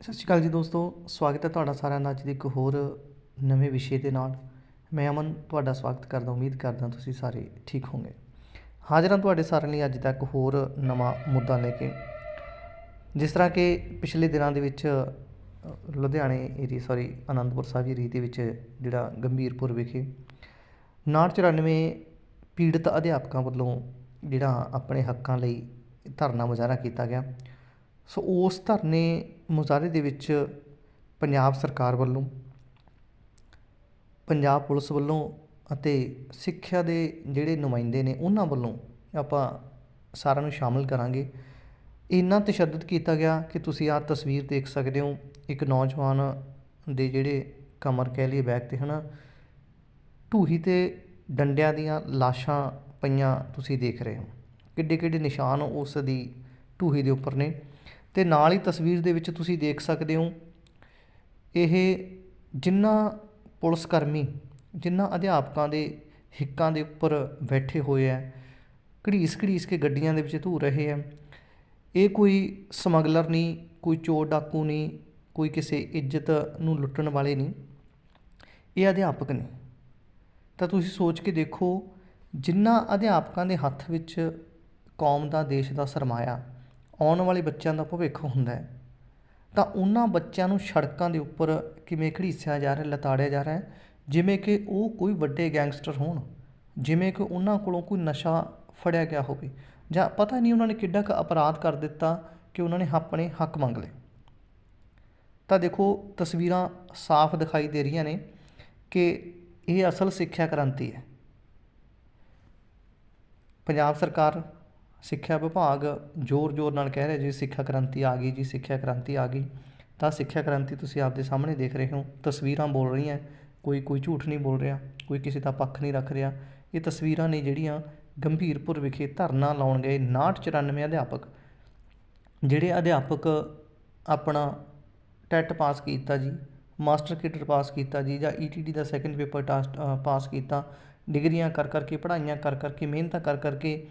ਸਤਿ ਸ਼੍ਰੀ ਅਕਾਲ ਜੀ ਦੋਸਤੋ, ਸਵਾਗਤ ਹੈ ਤੁਹਾਡਾ ਸਾਰਿਆਂ ਦਾ ਅੱਜ ਦੇ ਇੱਕ ਹੋਰ ਨਵੇਂ ਵਿਸ਼ੇ ਦੇ ਨਾਲ। ਮੈਂ ਅਮਨ, ਤੁਹਾਡਾ ਸਵਾਗਤ ਕਰਦਾ, ਉਮੀਦ ਕਰਦਾ ਤੁਸੀਂ ਸਾਰੇ ਠੀਕ ਹੋਵੋਗੇ। ਹਾਜ਼ਰ ਹਾਂ ਤੁਹਾਡੇ ਸਾਰਿਆਂ ਲਈ ਅੱਜ ਦਾ ਇੱਕ ਹੋਰ ਨਵਾਂ ਮੁੱਦਾ ਲੈ ਕੇ। ਜਿਸ ਤਰ੍ਹਾਂ ਕਿ ਪਿਛਲੇ ਦਿਨਾਂ ਦੇ ਵਿੱਚ ਲੁਧਿਆਣੇ ਏਰੀਆ ਸੌਰੀ ਆਨੰਦਪੁਰ ਸਾਹਿਬ ਏਰੀਏ ਦੇ ਵਿੱਚ ਜਿਹੜਾ ਗੰਭੀਰਪੁਰ ਵਿਖੇ 994 ਪੀੜਤ ਅਧਿਆਪਕਾਂ ਵੱਲੋਂ ਜਿਹੜਾ ਆਪਣੇ ਹੱਕਾਂ ਲਈ ਧਰਨਾ ਮੁਜ਼ਾਹਰਾ ਕੀਤਾ ਗਿਆ। ਸੋ ਉਸ ਧਰਨੇ ਮੁਜ਼ਾਹਰੇ ਦੇ ਵਿੱਚ ਪੰਜਾਬ ਸਰਕਾਰ ਵੱਲੋਂ, ਪੰਜਾਬ ਪੁਲਿਸ ਵੱਲੋਂ ਅਤੇ ਸਿੱਖਿਆ ਦੇ ਜਿਹੜੇ ਨੁਮਾਇੰਦੇ ਨੇ ਉਹਨਾਂ ਵੱਲੋਂ ਆਪਾਂ ਸਾਰਿਆਂ ਨੂੰ ਸ਼ਾਮਿਲ ਕਰਾਂਗੇ। ਇੰਨਾ ਤਸ਼ੱਦਦ ਕੀਤਾ ਗਿਆ ਕਿ ਤੁਸੀਂ ਆਹ ਤਸਵੀਰ ਦੇਖ ਸਕਦੇ ਹੋ। ਇੱਕ ਨੌਜਵਾਨ ਦੇ ਜਿਹੜੇ ਕਮਰ ਕਹਿ ਲਈਏ ਬੈਗ ਤੇ ਹਨਾ, ਢੂਹੀ ਤੇ ਡੰਡਿਆਂ ਦੀਆਂ ਲਾਸ਼ਾਂ ਪਈਆਂ ਤੁਸੀਂ ਦੇਖ ਰਹੇ ਹੋ। ਕਿੱਡੇ ਕਿੱਡੇ ਨਿਸ਼ਾਨ ਉਸ ਦੀ ਢੂਹੀ ਦੇ ਉੱਪਰ ਨੇ। ਤੇ ਨਾਲ ਹੀ ਤਸਵੀਰ ਦੇ ਵਿੱਚ ਤੁਸੀਂ ਦੇਖ ਸਕਦੇ ਹੋ ਇਹ ਜਿਨ੍ਹਾਂ ਪੁਲਿਸ ਕਰਮੀ ਜਿਨ੍ਹਾਂ ਅਧਿਆਪਕਾਂ ਦੇ ਹਿੱਕਾਂ ਦੇ ਉੱਪਰ ਬੈਠੇ ਹੋਏ ਆ, ਘੜੀਸ ਘੜੀਸ ਕੇ ਗੱਡੀਆਂ ਦੇ ਵਿੱਚ ਧੂ ਰਹੇ ਆ, ਇਹ ਕੋਈ ਸਮਗਲਰ ਨਹੀਂ, ਕੋਈ ਚੋਰ ਡਾਕੂ ਨਹੀਂ, ਕੋਈ ਕਿਸੇ ਇੱਜ਼ਤ ਨੂੰ ਲੁੱਟਣ ਵਾਲੇ ਨਹੀਂ, ਇਹ ਅਧਿਆਪਕ ਨੇ। ਤਾਂ ਤੁਸੀਂ ਸੋਚ ਕੇ ਦੇਖੋ ਜਿਨ੍ਹਾਂ ਅਧਿਆਪਕਾਂ ਦੇ ਹੱਥ ਵਿੱਚ ਕੌਮ ਦਾ, ਦੇਸ਼ ਦਾ ਸਰਮਾਇਆ ਆਉਣ ਵਾਲੇ ਬੱਚਿਆਂ ਦਾ ਭਵਿੱਖ ਹੁੰਦਾ ਹੈ। ਤਾਂ ਉਹਨਾਂ ਬੱਚਿਆਂ ਨੂੰ ਸੜਕਾਂ ਦੇ ਉੱਪਰ ਕਿਵੇਂ ਘੜੀਸਿਆ ਜਾ ਰਿਹਾ, ਲਤਾੜਿਆ ਜਾ ਰਿਹਾ ਜਿਵੇਂ ਕਿ ਉਹ ਕੋਈ ਵੱਡੇ ਗੈਂਗਸਟਰ ਹੋਣ, ਜਿਵੇਂ ਕਿ ਉਹਨਾਂ ਕੋਲੋਂ ਕੋਈ ਨਸ਼ਾ ਫੜਿਆ ਗਿਆ ਹੋਵੇ, ਜਾਂ ਪਤਾ ਨਹੀਂ ਉਹਨਾਂ ਨੇ ਕਿੱਡਾ ਕੁ ਅਪਰਾਧ ਕਰ ਦਿੱਤਾ ਕਿ ਉਹਨਾਂ ਨੇ ਆਪਣੇ ਹੱਕ ਮੰਗ ਲਏ। ਤਾਂ ਦੇਖੋ, ਤਸਵੀਰਾਂ ਸਾਫ਼ ਦਿਖਾਈ ਦੇ ਰਹੀਆਂ ਨੇ ਕਿ ਇਹ ਅਸਲ ਸਿੱਖਿਆ ਕ੍ਰਾਂਤੀ ਹੈ। ਪੰਜਾਬ ਸਰਕਾਰ ਸਿੱਖਿਆ ਵਿਭਾਗ ਜ਼ੋਰ-ਜ਼ੋਰ ਨਾਲ ਕਹਿ ਰਿਹਾ, ਜੀ ਸਿੱਖਿਆ ਕ੍ਰਾਂਤੀ ਆ ਗਈ, ਜੀ ਸਿੱਖਿਆ ਕ੍ਰਾਂਤੀ ਆ ਗਈ। ਤਾਂ ਸਿੱਖਿਆ ਕ੍ਰਾਂਤੀ ਤੁਸੀਂ ਆਪਦੇ ਸਾਹਮਣੇ ਦੇਖ ਰਹੇ ਹੋ, ਤਸਵੀਰਾਂ ਬੋਲ ਰਹੀਆਂ, ਕੋਈ ਕੋਈ ਝੂਠ ਨਹੀਂ ਬੋਲ ਰਿਹਾ, ਕੋਈ ਕਿਸੇ ਦਾ ਪੱਖ ਨਹੀਂ ਰੱਖ ਰਿਹਾ। ਇਹ ਤਸਵੀਰਾਂ ਨੇ ਜਿਹੜੀਆਂ ਗੰਭੀਰਪੁਰ ਵਿਖੇ ਧਰਨਾ ਲਾਉਣ ਗਏ 994 ਅਧਿਆਪਕ, ਜਿਹੜੇ ਅਧਿਆਪਕ ਆਪਣਾ ਟੈਟ ਪਾਸ ਕੀਤਾ ਜੀ, ਮਾਸਟਰ ਕਿਟਰ ਪਾਸ ਕੀਤਾ ਜੀ, ਜਾਂ ਈਟੀਟੀ ਦਾ ਸੈਕੰਡ ਪੇਪਰ ਟਾਸਟ ਪਾਸ ਕੀਤਾ। ਡਿਗਰੀਆਂ ਕਰ ਕਰਕੇ ਪੜ੍ਹਾਈਆਂ ਕਰ ਕਰਕੇ ਮਿਹਨਤਾਂ ਕਰ ਕਰਕੇ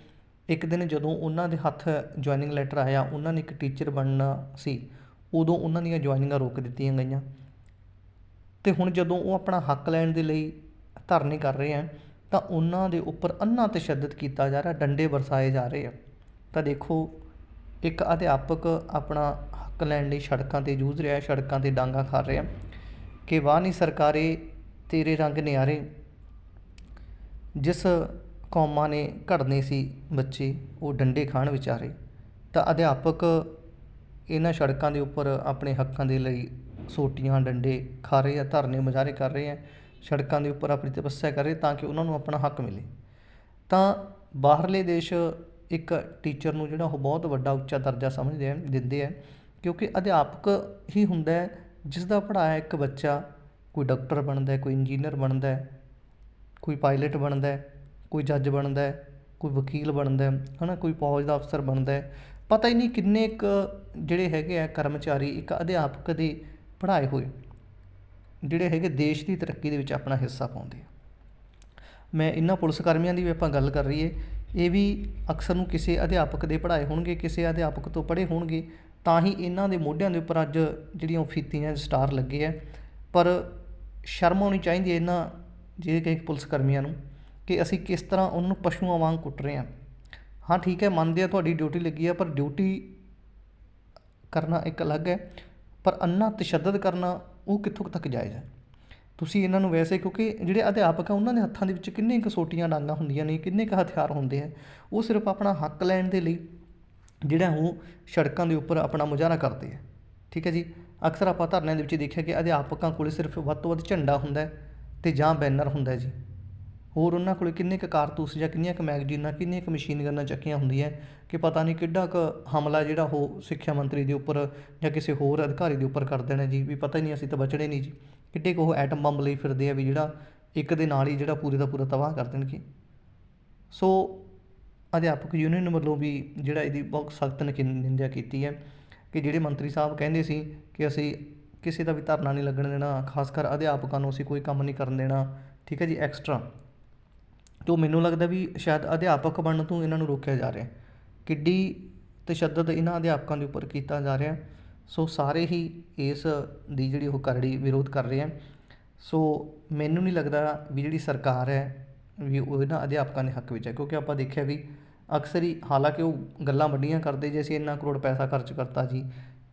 ਇੱਕ ਦਿਨ ਜਦੋਂ ਉਹਨਾਂ ਦੇ ਹੱਥ ਜੁਆਇਨਿੰਗ ਲੈਟਰ ਆਇਆ, ਉਹਨਾਂ ਨੇ ਇੱਕ ਟੀਚਰ ਬਣਨਾ ਸੀ, ਉਦੋਂ ਉਹਨਾਂ ਦੀਆਂ ਜੁਆਇਨਿੰਗਾਂ ਰੋਕ ਦਿੱਤੀਆਂ ਗਈਆਂ। ਅਤੇ ਹੁਣ ਜਦੋਂ ਉਹ ਆਪਣਾ ਹੱਕ ਲੈਣ ਦੇ ਲਈ ਧਰਨੇ ਕਰ ਰਹੇ ਆ ਤਾਂ ਉਹਨਾਂ ਦੇ ਉੱਪਰ ਅੰਨਾ ਤਸ਼ੱਦਦ ਕੀਤਾ ਜਾ ਰਿਹਾ, ਡੰਡੇ ਵਰਸਾਏ ਜਾ ਰਹੇ ਆ। ਤਾਂ ਦੇਖੋ, ਇੱਕ ਅਧਿਆਪਕ ਆਪਣਾ ਹੱਕ ਲੈਣ ਲਈ ਸੜਕਾਂ ਤੇ ਜੂਝ ਰਿਹਾ, ਸੜਕਾਂ ਤੇ ਡਾਂਗਾ ਖਾ ਰਿਹਾ। ਕਿ ਵਾਹ ਨਹੀਂ ਸਰਕਾਰੇ, ਤੇਰੇ ਰੰਗ ਨਿਆਰੇ। ਜਿਸ ਕੌਮਾਂ ਨੇ ਘੜਨੇ ਸੀ ਬੱਚੇ, ਉਹ ਡੰਡੇ ਖਾਣ ਵਿਚਾਰੇ। ਤਾਂ ਅਧਿਆਪਕ ਇਹਨਾਂ ਸੜਕਾਂ ਦੇ ਉੱਪਰ ਆਪਣੇ ਹੱਕਾਂ ਦੇ ਲਈ ਸੋਟੀਆਂ, ਡੰਡੇ ਖਾ ਰਹੇ ਆ, ਧਰਨੇ ਮੁਜ਼ਾਹਰੇ ਕਰ ਰਹੇ ਆ, ਸੜਕਾਂ ਦੇ ਉੱਪਰ ਆਪਣੀ ਤਪੱਸਿਆ ਕਰ ਰਹੇ ਤਾਂ ਕਿ ਉਹਨਾਂ ਨੂੰ ਆਪਣਾ ਹੱਕ ਮਿਲੇ। ਤਾਂ ਬਾਹਰਲੇ ਦੇਸ਼ ਇੱਕ ਟੀਚਰ ਨੂੰ ਜਿਹੜਾ ਉਹ ਬਹੁਤ ਵੱਡਾ ਉੱਚਾ ਦਰਜਾ ਸਮਝਦੇ ਆ ਦਿੰਦੇ ਆ, ਕਿਉਂਕਿ ਅਧਿਆਪਕ ਹੀ ਹੁੰਦਾ ਹੈ ਜਿਸ ਦਾ ਪੜ੍ਹਾਇਆ ਇੱਕ ਬੱਚਾ, ਕੋਈ ਡਾਕਟਰ ਬਣਦਾ ਹੈ, ਕੋਈ ਇੰਜੀਨੀਅਰ ਬਣਦਾ ਹੈ, ਕੋਈ ਪਾਇਲਟ ਬਣਦਾ ਹੈ। ਕੋਈ ਜੱਜ ਬਣਦਾ ਕੋਈ ਵਕੀਲ ਬਣਦਾ ਹੈ ਨਾ ਕੋਈ ਫੌਜ ਦਾ ਅਫਸਰ ਬਣਦਾ ਪਤਾ ਹੀ ਨਹੀਂ ਕਿੰਨੇ ਕੁ ਜਿਹੜੇ ਹੈਗੇ ਆ ਕਰਮਚਾਰੀ ਇੱਕ ਅਧਿਆਪਕ ਦੇ ਪੜ੍ਹਾਏ ਹੋਏ, ਜਿਹੜੇ ਹੈਗੇ ਦੇਸ਼ ਦੀ ਤਰੱਕੀ ਦੇ ਵਿੱਚ ਆਪਣਾ ਹਿੱਸਾ ਪਾਉਂਦੇ ਆ। ਮੈਂ ਇਹਨਾਂ ਪੁਲਿਸ ਕਰਮੀਆਂ ਦੀ ਵੀ ਆਪਾਂ ਗੱਲ ਕਰ ਰਹੀਏ, ਇਹ ਵੀ ਅਕਸਰ ਨੂੰ ਕਿਸੇ ਅਧਿਆਪਕ ਦੇ ਪੜ੍ਹਾਏ ਹੋਣਗੇ, ਕਿਸੇ ਅਧਿਆਪਕ ਤੋਂ ਪੜ੍ਹੇ ਹੋਣਗੇ, ਤਾਂ ਹੀ ਇਹਨਾਂ ਦੇ ਮੋਢਿਆਂ ਦੇ ਉੱਪਰ ਅੱਜ ਜਿਹੜੀਆਂ ਉਹ ਫੀਤੀਆਂ ਸਟਾਰ ਲੱਗੇ ਆ। ਪਰ ਸ਼ਰਮ ਆਉਣੀ ਚਾਹੀਦੀ ਹੈ ਇਹਨਾਂ ਜਿਹੜੇ ਕਿ ਪੁਲਿਸ ਕਰਮੀਆਂ ਨੂੰ। ਕਿ ਅਸੀਂ ਕਿਸ ਤਰ੍ਹਾਂ ਉਹਨੂੰ ਪਸ਼ੂਆਂ ਵਾਂਗ ਕੁੱਟ ਰਹੇ ਹਾਂ। ਹਾਂ, ਠੀਕ ਹੈ, ਮੰਨਦੇ ਆ ਤੁਹਾਡੀ ਡਿਊਟੀ ਲੱਗੀ ਆ, ਪਰ ਡਿਊਟੀ ਕਰਨਾ ਇੱਕ ਅਲੱਗ ਹੈ, ਪਰ ਅੰਨਾ ਤਸ਼ੱਦਦ ਕਰਨਾ ਉਹ ਕਿੱਥੋਂ ਕੁ ਤੱਕ ਜਾਇਜ਼ ਹੈ? ਤੁਸੀਂ ਇਹਨਾਂ ਨੂੰ ਵੈਸੇ, ਕਿਉਂਕਿ ਜਿਹੜੇ ਅਧਿਆਪਕ ਆ, ਉਹਨਾਂ ਦੇ ਹੱਥਾਂ ਦੇ ਵਿੱਚ ਕਿੰਨੇ ਕੁ ਸੋਟੀਆਂ ਡਾਂਗਾਂ ਹੁੰਦੀਆਂ ਨੇ, ਕਿੰਨੇ ਕੁ ਹਥਿਆਰ ਹੁੰਦੇ ਆ, ਉਹ ਸਿਰਫ ਆਪਣਾ ਹੱਕ ਲੈਣ ਦੇ ਲਈ ਜਿਹੜਾ ਉਹ ਸੜਕਾਂ ਦੇ ਉੱਪਰ ਆਪਣਾ ਮੁਜ਼ਾਹਰਾ ਕਰਦੇ ਆ। ਠੀਕ ਹੈ ਜੀ? ਅਕਸਰ ਆਪਾਂ ਧਰਨਿਆਂ ਦੇ ਵਿੱਚ ਦੇਖਿਆ ਕਿ ਅਧਿਆਪਕਾਂ ਕੋਲੇ ਸਿਰਫ ਵੱਧ ਤੋਂ ਵੱਧ ਝੰਡਾ ਹੁੰਦਾ ਹੈ ਤੇ ਜਾਂ ਬੈਨਰ ਹੁੰਦਾ ਜੀ। ਹੋਰ ਉਹਨਾਂ ਕੋਲ ਕਿੰਨੇ ਕੁ ਕਾਰਤੂਸ ਜਾਂ ਕਿੰਨੀਆਂ ਕੁ ਮੈਗਜ਼ੀਨਾਂ, ਕਿੰਨੀਆਂ ਕੁ ਮਸ਼ੀਨ ਗੰਨਾਂ ਚੱਕੀਆਂ ਹੁੰਦੀਆਂ, ਕਿ ਪਤਾ ਨਹੀਂ ਕਿੱਡਾ ਕੁ ਹਮਲਾ ਜਿਹੜਾ ਉਹ ਸਿੱਖਿਆ ਮੰਤਰੀ ਦੇ ਉੱਪਰ ਜਾਂ ਕਿਸੇ ਹੋਰ ਅਧਿਕਾਰੀ ਦੇ ਉੱਪਰ ਕਰ ਦੇਣਾ ਜੀ, ਵੀ ਪਤਾ ਹੀ ਨਹੀਂ ਅਸੀਂ ਤਾਂ ਬਚਣੇ ਨਹੀਂ ਜੀ। ਕਿੱਡੇ ਕੁ ਉਹ ਐਟਮ ਬੰਬ ਲਈ ਫਿਰਦੇ ਆ ਵੀ ਜਿਹੜਾ ਇੱਕ ਦੇ ਨਾਲ ਹੀ ਜਿਹੜਾ ਪੂਰੇ ਦਾ ਪੂਰਾ ਤਬਾਹ ਕਰ ਦੇਣਗੇ। ਸੋ ਅਧਿਆਪਕ ਯੂਨੀਅਨ ਵੱਲੋਂ ਵੀ ਜਿਹੜਾ ਇਹਦੀ ਬਹੁਤ ਸਖਤ ਨਿੰਦਿਆ ਕੀਤੀ ਹੈ ਕਿ ਜਿਹੜੇ ਮੰਤਰੀ ਸਾਹਿਬ ਕਹਿੰਦੇ ਸੀ ਕਿ ਅਸੀਂ ਕਿਸੇ ਦਾ ਵੀ ਧਰਨਾ ਨਹੀਂ ਲੱਗਣ ਦੇਣਾ ਖਾਸ ਕਰ ਅਧਿਆਪਕਾਂ ਨੂੰ ਅਸੀਂ ਕੋਈ ਕੰਮ ਨਹੀਂ ਕਰਨ ਦੇਣਾ, ਠੀਕ ਹੈ ਜੀ ਐਕਸਟਰਾ ਤੋ ਮੈਨੂੰ ਲੱਗਦਾ ਵੀ ਸ਼ਾਇਦ ਅਧਿਆਪਕ ਬਣਨ ਤੋਂ ਇਹਨਾਂ ਨੂੰ ਰੋਕਿਆ ਜਾ ਰਿਹਾ ਕਿੱਡੀ ਤਸ਼ੱਦਦ ਇਹਨਾਂ ਅਧਿਆਪਕਾਂ ਦੇ ਉੱਪਰ ਕੀਤਾ ਜਾ ਰਿਹਾ ਸੋ ਸਾਰੇ ਹੀ ਇਸ ਦੀ ਜਿਹੜੀ ਉਹ ਕਰੜੀ ਵਿਰੋਧ ਕਰ ਰਹੇ ਆ ਸੋ ਮੈਨੂੰ ਨਹੀਂ ਲੱਗਦਾ ਵੀ ਜਿਹੜੀ ਸਰਕਾਰ ਹੈ, ਵੀ ਉਹ ਇਹਨਾਂ ਅਧਿਆਪਕਾਂ ਦੇ ਹੱਕ ਵਿੱਚ ਹੈ। ਕਿਉਂਕਿ ਆਪਾਂ ਦੇਖਿਆ ਵੀ ਅਕਸਰ ਹੀ ਹਾਲਾਂਕਿ ਉਹ ਗੱਲਾਂ ਵੱਡੀਆਂ ਕਰਦੇ ਜੇ ਅਸੀਂ ਇੰਨਾ ਕਰੋੜ ਪੈਸਾ ਖਰਚ ਕਰਤਾ ਜੀ,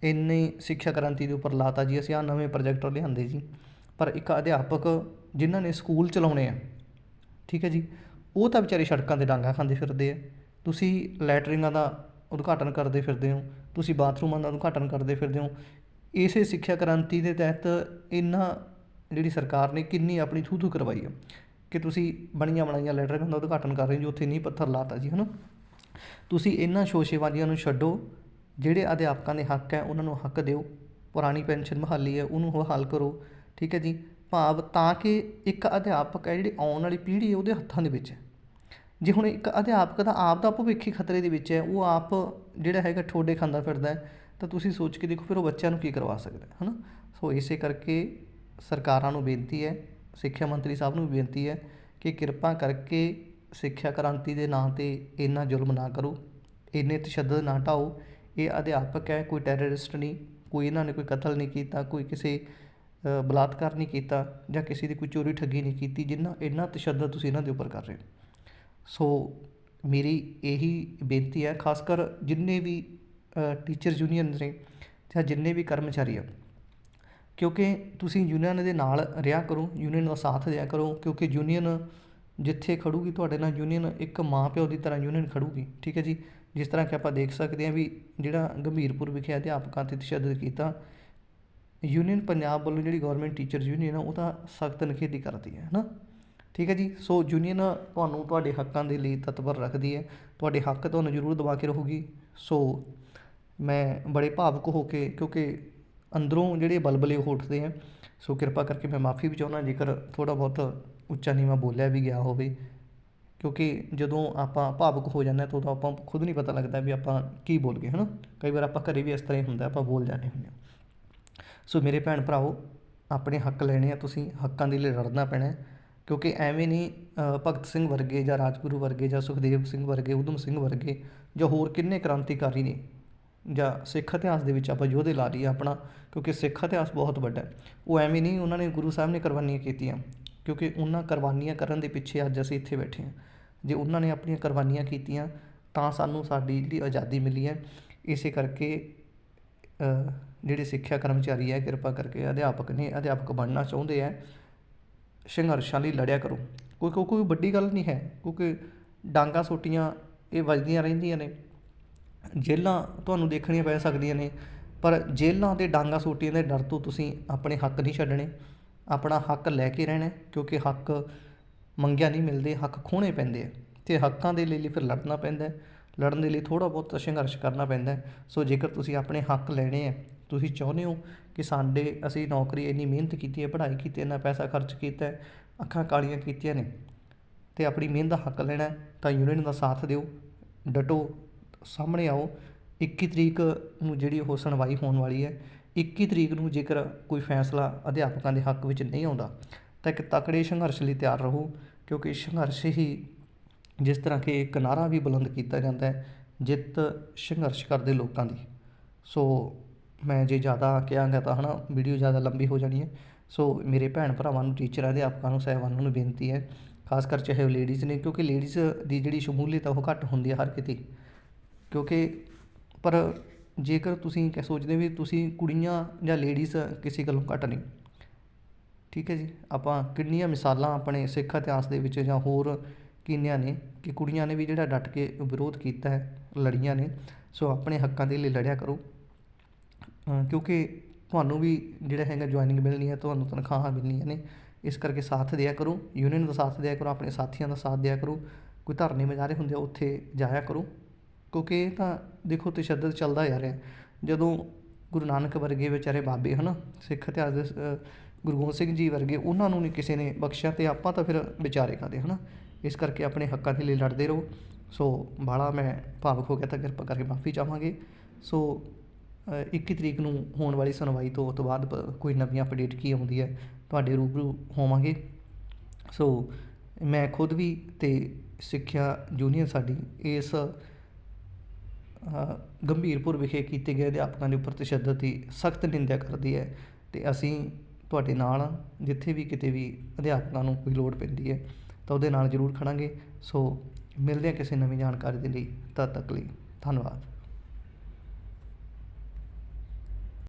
ਇੰਨੇ ਸਿੱਖਿਆ ਕ੍ਰਾਂਤੀ ਦੇ ਉੱਪਰ ਲਾਤਾ ਜੀ, ਅਸੀਂ ਆ ਨਵੇਂ ਪ੍ਰੋਜੈਕਟ ਲਿਆਂਦੇ ਜੀ। ਪਰ ਇੱਕ ਅਧਿਆਪਕ ਜਿਨ੍ਹਾਂ ਨੇ ਸਕੂਲ ਚਲਾਉਣੇ ਆ ਠੀਕ ਹੈ ਜੀ। ਉਹ ਤਾਂ ਵਿਚਾਰੇ ਸੜਕਾਂ ਤੇ ਡਾਂਗਾ ਖਾਂਦੇ ਫਿਰਦੇ ਆ। ਤੁਸੀਂ ਲੈਟਰਿੰਗਾਂ ਦਾ ਉਦਘਾਟਨ ਕਰਦੇ ਫਿਰਦੇ ਹੋ, ਤੁਸੀਂ ਬਾਥਰੂਮਾਂ ਦਾ ਉਦਘਾਟਨ ਕਰਦੇ ਫਿਰਦੇ ਹੋ। ਇਸੇ ਸਿੱਖਿਆ ਕ੍ਰਾਂਤੀ ਦੇ ਤਹਿਤ ਇਹਨਾਂ ਜਿਹੜੀ ਸਰਕਾਰ ਨੇ ਕਿੰਨੀ ਆਪਣੀ ਥੂ ਥੂ ਕਰਵਾਈ ਆ ਕਿ ਤੁਸੀਂ ਬਣੀਆਂ ਬਣਾਈਆਂ ਲੈਟਰਿੰਗਾਂ ਦਾ ਉਦਘਾਟਨ ਕਰ ਰਹੇ ਹੋ, ਜੀ ਉੱਥੇ ਨਹੀਂ ਪੱਥਰ ਲਾਤਾ ਜੀ, ਹਨਾ। ਤੁਸੀਂ ਇਹਨਾਂ ਸ਼ੋਸ਼ੇਬਾਜ਼ੀਆਂ ਨੂੰ ਛੱਡੋ, ਜਿਹੜੇ ਅਧਿਆਪਕਾਂ ਦੇ ਹੱਕ ਹੈ, ਉਹਨਾਂ ਨੂੰ ਹੱਕ ਦਿਓ। ਪੁਰਾਣੀ ਪੈਨਸ਼ਨ ਬਹਾਲੀ ਹੈ, ਉਹਨੂੰ ਬਹਾਲ ਕਰੋ, ਠੀਕ ਹੈ ਜੀ। ਭਾਵ ਤਾਂ ਕਿ ਇੱਕ ਅਧਿਆਪਕ ਹੈ ਜਿਹੜੀ ਆਉਣ ਵਾਲੀ ਪੀੜ੍ਹੀ ਹੈ ਉਹਦੇ ਹੱਥਾਂ ਦੇ ਵਿੱਚ ਹੈ। ਜੇ ਹੁਣ ਇੱਕ ਅਧਿਆਪਕ ਦਾ ਆਪ ਦਾ ਭਵਿੱਖ ਹੀ ਖਤਰੇ ਦੇ ਵਿੱਚ ਹੈ, ਉਹ ਆਪ ਜਿਹੜਾ ਹੈਗਾ ਠੋਡੇ ਖਾਂਦਾ ਫਿਰਦਾ ਤਾਂ ਤੁਸੀਂ ਸੋਚ ਕੇ ਦੇਖੋ ਫਿਰ ਉਹ ਬੱਚਿਆਂ ਨੂੰ ਕੀ ਕਰਵਾ ਸਕਦਾ ਹੈ, ਹਨਾ? ਸੋ ਇਸੇ ਕਰਕੇ ਸਰਕਾਰਾਂ ਨੂੰ ਬੇਨਤੀ ਹੈ, ਸਿੱਖਿਆ ਮੰਤਰੀ ਸਾਹਿਬ ਨੂੰ ਵੀ ਬੇਨਤੀ ਹੈ ਕਿ ਕਿਰਪਾ ਕਰਕੇ ਸਿੱਖਿਆ ਕ੍ਰਾਂਤੀ ਦੇ ਨਾਂ ਤੇ ਇੰਨਾ ਜ਼ੁਲਮ ਨਾ ਕਰੋ, ਇੰਨੇ ਤਸ਼ੱਦਦ ਨਾ ਢਾਓ। ਇਹ ਅਧਿਆਪਕ ਹੈ, ਕੋਈ ਟੈਰਰਿਸਟ ਨਹੀਂ, ਕੋਈ ਇਹਨਾਂ ਨੇ ਕੋਈ ਕਤਲ ਨਹੀਂ ਕੀਤਾ, ਕੋਈ ਕਿਸੇ ਬਲਾਤਕਾਰ ਨਹੀਂ ਕੀਤਾ ਜਾਂ ਕਿਸੇ ਦੀ ਕੋਈ ਚੋਰੀ ਠੱਗੀ ਨਹੀਂ ਕੀਤੀ, ਜਿੰਨਾ ਇੰਨਾ ਤਸ਼ੱਦਦ ਤੁਸੀਂ ਇਹਨਾਂ ਦੇ ਉੱਪਰ ਕਰ ਰਹੇ ਹੋ। ਸੋ ਮੇਰੀ ਇਹੀ ਬੇਨਤੀ ਹੈ, ਖਾਸ ਕਰ ਜਿੰਨੇ ਵੀ ਟੀਚਰ ਯੂਨੀਅਨ ਨੇ ਜਾਂ ਜਿੰਨੇ ਵੀ ਕਰਮਚਾਰੀ ਆ, ਕਿਉਂਕਿ ਤੁਸੀਂ ਯੂਨੀਅਨ ਦੇ ਨਾਲ ਰਿਹਾ ਕਰੋ ਯੂਨੀਅਨ ਦਾ ਸਾਥ ਦਿਆ ਕਰੋ, ਕਿਉਂਕਿ ਯੂਨੀਅਨ ਜਿੱਥੇ ਖੜੂਗੀ ਤੁਹਾਡੇ ਨਾਲ ਯੂਨੀਅਨ ਇੱਕ ਮਾਂ ਪਿਓ ਦੀ ਤਰ੍ਹਾਂ ਯੂਨੀਅਨ ਖੜੂਗੀ, ਠੀਕ ਹੈ ਜੀ? ਜਿਸ ਤਰ੍ਹਾਂ ਕਿ ਆਪਾਂ ਦੇਖ ਸਕਦੇ ਹਾਂ ਵੀ ਜਿਹੜਾ ਗੰਭੀਰਪੁਰ ਵਿਖੇ ਅਧਿਆਪਕਾਂ ਤੇ ਤਸ਼ੱਦਦ ਕੀਤਾ ਯੂਨੀਅਨ ਪੰਜਾਬ ਵੱਲੋਂ ਜਿਹੜੀ ਗਵਰਨਮੈਂਟ ਟੀਚਰਸ ਯੂਨੀਅਨ ਆ, ਉਹ ਤਾਂ ਸਖਤ ਨਿਖੇਧੀ ਕਰਦੀ ਹੈ ਹੈ ਨਾ ਠੀਕ ਹੈ ਜੀ? ਸੋ ਯੂਨੀਅਨ ਤੁਹਾਨੂੰ ਤੁਹਾਡੇ ਹੱਕਾਂ ਦੇ ਲਈ ਤਤਪਰ ਰੱਖਦੀ ਹੈ। ਤੁਹਾਡੇ ਹੱਕ ਤੁਹਾਨੂੰ ਜ਼ਰੂਰ ਦਬਾ ਕੇ ਰਹੂਗੀ। ਸੋ ਮੈਂ ਬੜੇ ਭਾਵੁਕ ਹੋ ਕੇ, ਕਿਉਂਕਿ ਅੰਦਰੋਂ ਜਿਹੜੇ ਬਲਬਲੇ ਉਹ ਉੱਠਦੇ ਆ। ਸੋ ਕਿਰਪਾ ਕਰਕੇ ਮੈਂ ਮਾਫੀ ਵੀ ਚਾਹੁੰਦਾ, ਜੇਕਰ ਥੋੜਾ ਬਹੁਤ ਉੱਚਾ ਨੀਵਾਂ ਬੋਲਿਆ ਵੀ ਗਿਆ ਹੋਵੇ। ਕਿਉਂਕਿ ਜਦੋਂ ਆਪਾਂ ਭਾਵੁਕ ਹੋ ਜਾਂਦੇ ਹਾਂ ਤਾਂ ਉਦੋਂ ਆਪਾਂ ਖੁਦ ਨਹੀਂ ਪਤਾ ਲੱਗਦਾ ਵੀ ਆਪਾਂ ਕੀ ਬੋਲ ਗਏ, ਹਨਾ? ਕਈ ਵਾਰ ਆਪਾਂ ਘਰੇ ਵੀ ਇਸ ਤਰ੍ਹਾਂ ਹੀ ਹੁੰਦਾ, ਆਪਾਂ ਬੋਲ ਜਾਂਦੇ ਹੁੰਦੇ ਹਾਂ ਸੋ ਮੇਰੇ ਭੈਣ ਭਰਾਓ ਆਪਣੇ ਹੱਕ ਲੈਣੇ ਆ, ਤੁਸੀਂ ਹੱਕਾਂ ਦੇ ਲਈ ਲੜਨਾ ਪੈਣਾ ਕਿਉਂਕਿ ਐਵੇਂ ਨਹੀਂ ਭਗਤ ਸਿੰਘ ਵਰਗੇ ਜਾਂ ਰਾਜਗੁਰੂ ਵਰਗੇ ਜਾਂ ਸੁਖਦੇਵ ਸਿੰਘ ਵਰਗੇ, ਊਧਮ ਸਿੰਘ ਵਰਗੇ ਜਾਂ ਹੋਰ ਕਿੰਨੇ ਕ੍ਰਾਂਤੀਕਾਰੀ ਨੇ, ਜਾਂ ਸਿੱਖ ਇਤਿਹਾਸ ਦੇ ਵਿੱਚ ਆਪਾਂ ਯੋਧੇ ਲਾ ਲਈਏ ਆਪਣਾ, ਕਿਉਂਕਿ ਸਿੱਖ ਇਤਿਹਾਸ ਬਹੁਤ ਵੱਡਾ ਉਹ ਐਵੇਂ ਨਹੀਂ, ਉਹਨਾਂ ਨੇ ਗੁਰੂ ਸਾਹਿਬ ਨੇ ਕੁਰਬਾਨੀਆਂ ਕੀਤੀਆਂ, ਕਿਉਂਕਿ ਉਹਨਾਂ ਕੁਰਬਾਨੀਆਂ ਕਰਨ ਦੇ ਪਿੱਛੇ ਅੱਜ ਅਸੀਂ ਇੱਥੇ ਬੈਠੇ ਹਾਂ। ਜੇ ਉਹਨਾਂ ਨੇ ਆਪਣੀਆਂ ਕੁਰਬਾਨੀਆਂ ਕੀਤੀਆਂ, ਤਾਂ ਸਾਨੂੰ ਸਾਡੀ ਜਿਹੜੀ ਆਜ਼ਾਦੀ ਮਿਲੀ ਹੈ, ਇਸੇ ਕਰਕੇ ਜਿਹੜੇ ਸਿੱਖਿਆ ਕਰਮਚਾਰੀ ਹੈ, ਕਿਰਪਾ ਕਰਕੇ ਅਧਿਆਪਕ ਨੇ ਅਧਿਆਪਕ ਬਣਨਾ ਚਾਹੁੰਦੇ ਹੈ, ਸੰਘਰਸ਼ਾਂ ਲਈ ਲੜਿਆ ਕਰੋ। ਕੋਈ ਕੋਈ ਵੱਡੀ ਗੱਲ ਨਹੀਂ ਹੈ, ਕਿਉਂਕਿ ਡਾਂਗਾ ਸੋਟੀਆਂ ਇਹ ਵੱਜਦੀਆਂ ਰਹਿੰਦੀਆਂ ਨੇ। ਜੇਲ੍ਹਾਂ ਤੁਹਾਨੂੰ ਦੇਖਣੀਆਂ ਪੈ ਸਕਦੀਆਂ ਨੇ, ਪਰ ਜੇਲ੍ਹਾਂ ਤੇ ਡਾਂਗਾ ਸੋਟੀਆਂ ਦੇ ਡਰ ਤੋਂ ਤੁਸੀਂ ਆਪਣੇ ਹੱਕ ਨਹੀਂ ਛੱਡਣੇ। ਆਪਣਾ ਹੱਕ ਲੈ ਕੇ ਰਹਿਣਾ, ਕਿਉਂਕਿ ਹੱਕ ਮੰਗਿਆ ਨਹੀਂ ਮਿਲਦੇ, ਹੱਕ ਖੋਹਣੇ ਪੈਂਦੇ ਆ। ਤੇ ਹੱਕਾਂ ਦੇ ਲਈ ਲਈ ਫਿਰ ਲੜਨਾ ਪੈਂਦਾ ਲੜਨ ਦੇ ਲਈ ਥੋੜਾ ਬਹੁਤ ਸੰਘਰਸ਼ ਕਰਨਾ ਪੈਂਦਾ ਸੋ ਜੇਕਰ ਤੁਸੀਂ ਆਪਣੇ ਹੱਕ ਲੈਣੇ ਆ ਤੁਸੀਂ ਚਾਹੁੰਦੇ ਹੋ ਕਿ ਸਾਡੇ, ਅਸੀਂ ਨੌਕਰੀ ਇੰਨੀ ਮਿਹਨਤ ਕੀਤੀ ਹੈ, ਪੜ੍ਹਾਈ ਕੀਤੀ ਇੰਨਾ ਪੈਸਾ ਖਰਚ ਕੀਤਾ ਹੈ, ਅੱਖਾਂ ਕਾਲੀਆਂ ਕੀਤੀਆਂ ਨੇ ਤੇ ਆਪਣੀ ਮਿਹਨਤ ਦਾ ਹੱਕ ਲੈਣਾ ਤਾਂ ਯੂਨੀਅਨ ਦਾ ਸਾਥ ਦਿਓ, ਡਟੋ, ਸਾਹਮਣੇ ਆਓ। 21 ਤਰੀਕ ਨੂੰ ਜਿਹੜੀ ਉਹ ਸੁਣਵਾਈ ਹੋਣ ਵਾਲੀ ਹੈ 21 ਤਰੀਕ ਨੂੰ ਜੇਕਰ ਕੋਈ ਫੈਸਲਾ ਅਧਿਆਪਕਾਂ ਦੇ ਹੱਕ ਵਿੱਚ ਨਹੀਂ ਆਉਂਦਾ, ਤਾਂ ਇੱਕ ਤਕੜੇ ਸੰਘਰਸ਼ ਲਈ ਤਿਆਰ ਰਹੋ, ਕਿਉਂਕਿ ਸੰਘਰਸ਼ ਹੀ ਜਿਸ ਤਰ੍ਹਾਂ ਕਿ ਇੱਕ ਨਾਅਰਾ ਵੀ ਬੁਲੰਦ ਕੀਤਾ ਜਾਂਦਾ ਜਿੱਤ ਸੰਘਰਸ਼ ਕਰਦੇ ਲੋਕਾਂ ਦੀ। ਸੋ ਮੈਂ ਜੇ ਜ਼ਿਆਦਾ ਕਿਹਾਂਗਾ ਤਾਂ ਹੈ ਨਾ ਵੀਡੀਓ ਜ਼ਿਆਦਾ ਲੰਬੀ ਹੋ ਜਾਣੀ ਹੈ। ਸੋ ਮੇਰੇ ਭੈਣ ਭਰਾਵਾਂ ਨੂੰ, ਟੀਚਰਾਂ ਅਧਿਆਪਕਾਂ ਨੂੰ, ਸਹਿਬਾਨਾਂ ਨੂੰ ਬੇਨਤੀ ਹੈ, ਖਾਸ ਕਰ ਚਾਹੇ ਉਹ ਲੇਡੀਜ਼ ਨੇ, ਕਿਉਂਕਿ ਲੇਡੀਜ਼ ਦੀ ਜਿਹੜੀ ਸ਼ਮੂਲੀਅਤ ਆ ਉਹ ਘੱਟ ਹੁੰਦੀ ਹੈ ਹਰ ਕਿਤੇ। ਕਿਉਂਕਿ ਪਰ ਜੇਕਰ ਤੁਸੀਂ ਕਹਿ ਸੋਚਦੇ ਵੀ ਤੁਸੀਂ ਕੁੜੀਆਂ ਜਾਂ ਲੇਡੀਜ਼ ਕਿਸੇ ਗੱਲੋਂ ਘੱਟ ਨਹੀਂ ਠੀਕ ਹੈ ਜੀ? ਆਪਾਂ ਕਿੰਨੀਆਂ ਮਿਸਾਲਾਂ ਆਪਣੇ ਸਿੱਖ ਇਤਿਹਾਸ ਦੇ ਵਿੱਚ ਜਾਂ ਹੋਰ ਕਿੰਨੀਆਂ ਨੇ ਕਿ ਕੁੜੀਆਂ ਨੇ ਵੀ ਜਿਹੜਾ ਡਟ ਕੇ ਵਿਰੋਧ ਕੀਤਾ ਹੈ, ਲੜੀਆਂ ਨੇ, ਸੋ ਆਪਣੇ ਹੱਕਾਂ ਦੇ ਲਈ ਲੜਿਆ ਕਰੋ। ਕਿਉਂਕਿ ਤੁਹਾਨੂੰ ਵੀ ਜਿਹੜਾ ਹੈਗਾ ਜੁਆਇਨਿੰਗ ਮਿਲਣੀ ਹੈ, ਤੁਹਾਨੂੰ ਤਨਖਾਹਾਂ ਮਿਲਣੀਆਂ ਨੇ, ਇਸ ਕਰਕੇ ਸਾਥ ਦਿਆ ਕਰੋ ਯੂਨੀਅਨ ਦਾ ਸਾਥ ਦਿਆ ਕਰੋ, ਆਪਣੇ ਸਾਥੀਆਂ ਦਾ ਸਾਥ ਦਿਆ ਕਰੋ, ਕੋਈ ਧਰਨੇ ਮਜ਼ਾਰੇ ਹੁੰਦੇ ਆ, ਉੱਥੇ ਜਾਇਆ ਕਰੋ। ਕਿਉਂਕਿ ਇਹ ਤਾਂ ਦੇਖੋ ਤਸ਼ੱਦਦ ਚੱਲਦਾ ਜਾ ਰਿਹਾ। ਜਦੋਂ ਗੁਰੂ ਨਾਨਕ ਵਰਗੇ ਵਿਚਾਰੇ ਬਾਬੇ ਹਨ, ਸਿੱਖ ਇਤਿਹਾਸ ਦੇ ਗੁਰੂ ਗੋਬਿੰਦ ਸਿੰਘ ਜੀ ਵਰਗੇ, ਉਹਨਾਂ ਨੂੰ ਨਹੀਂ ਕਿਸੇ ਨੇ ਬਖਸ਼ਿਆ ਤੇ ਆਪਾਂ ਤਾਂ ਫਿਰ ਵਿਚਾਰੇ ਕਾਦੇ ਹਨਾ? ਇਸ ਕਰਕੇ ਆਪਣੇ ਹੱਕਾਂ ਦੇ ਲਈ ਲੜਦੇ ਰਹੋ। ਸੋ ਬਾਲਾ ਮੈਂ ਭਾਵੁਕ ਹੋ ਗਿਆ ਤਾਂ ਕਿਰਪਾ ਕਰਕੇ ਮਾਫੀ ਚਾਹਾਂਗੇ। ਸੋ ਅ, 21 ਤਰੀਕ ਨੂੰ ਹੋਣ ਵਾਲੀ ਸੁਣਵਾਈ ਤੋਂ ਉਹ ਤੋਂ ਬਾਅਦ ਪ- ਕੋਈ ਨਵੀਂ ਅਪਡੇਟ ਕੀ ਆਉਂਦੀ ਹੈ ਤੁਹਾਡੇ ਰੂਬਰੂ ਹੋਵਾਂਗੇ। ਸੋ ਮੈਂ ਖੁਦ ਵੀ ਤੇ ਸਿੱਖਿਆ ਯੂਨੀਅਨ ਸਾਡੀ ਇਸ ਗੰਭੀਰਪੁਰ ਵਿਖੇ ਕੀਤੇ ਗਏ ਅਧਿਆਪਕਾਂ ਦੇ ਉੱਪਰ ਤਸ਼ੱਦਦ ਦੀ ਸਖਤ ਨਿੰਦਿਆ ਕਰਦੀ ਹੈ ਅਤੇ ਅਸੀਂ ਤੁਹਾਡੇ ਨਾਲ ਜਿੱਥੇ ਵੀ ਕਿਤੇ ਵੀ ਅਧਿਆਪਕਾਂ ਨੂੰ ਕੋਈ ਲੋੜ ਪੈਂਦੀ ਹੈ। ਤਾਂ ਉਹਦੇ ਨਾਲ ਜ਼ਰੂਰ ਖੜਾਂਗੇ। ਸੋ ਮਿਲਦੇ ਹਾਂ ਕਿਸੇ ਨਵੀਂ ਜਾਣਕਾਰੀ ਦੇ ਲਈ। ਤਦ ਤੱਕ ਲਈ ਧੰਨਵਾਦ।